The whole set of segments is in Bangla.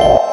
you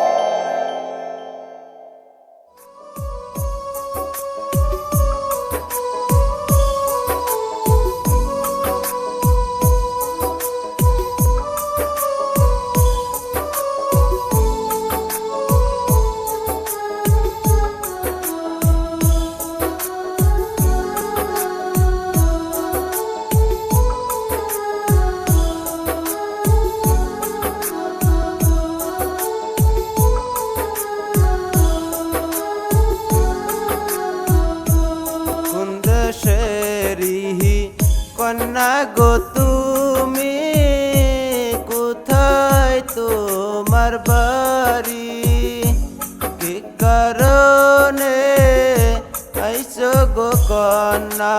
কন্যা গো তুমি? কোথায় তোমার বাড়ি? কি কারণে আইসো গো কন্যা?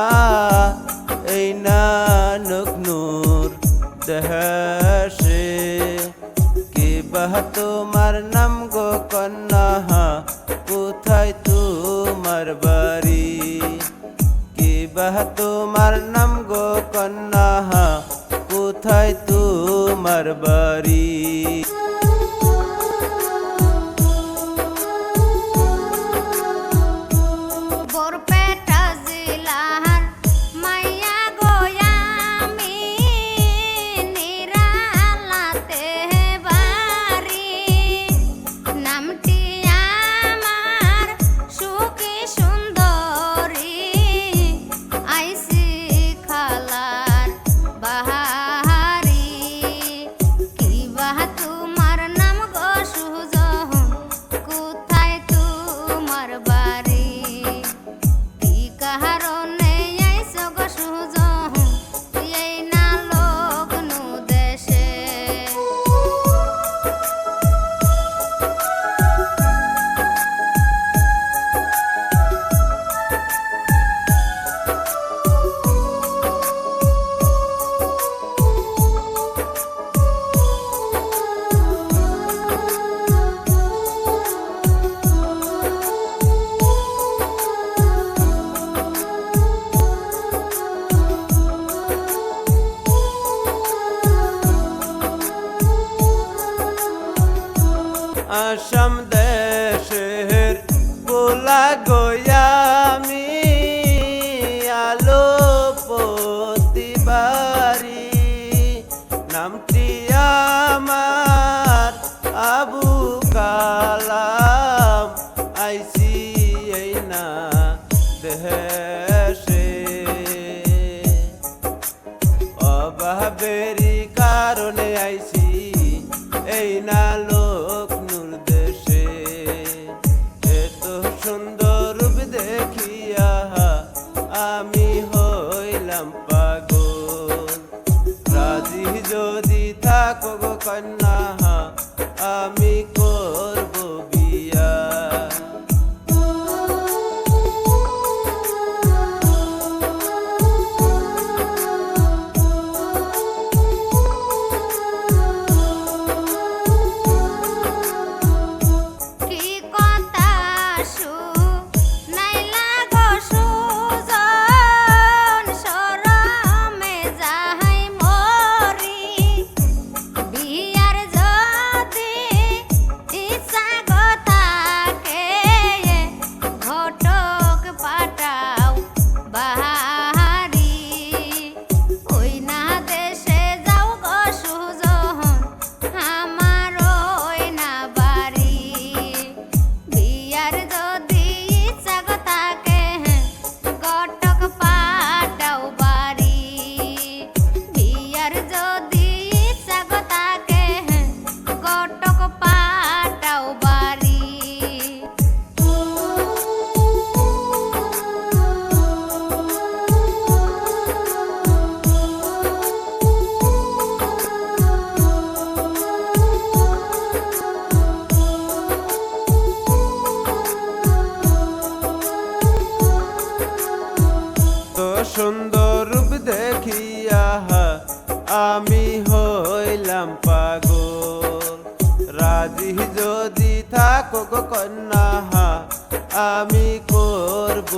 এই নানক নূর দেহাসে কি বাহ তোমার নাম গো কন্যা? কোথায় তোমার বাড়ি? কি বাহ তোমার নাম গো কন্যা কোথায় তোমার বাড়ি? আসাম দেশের পোলা গোয়ামি আলো প্রতিবারি নামটি আমার আবু কালাম আইসি এই না দেশে। অভাবেরই থাকো গো কন্যা আমি সুন্দর রূপ দেখিয়া আমি হইলাম পাগল। রাজি যদি থাকো কন্যা আমি করব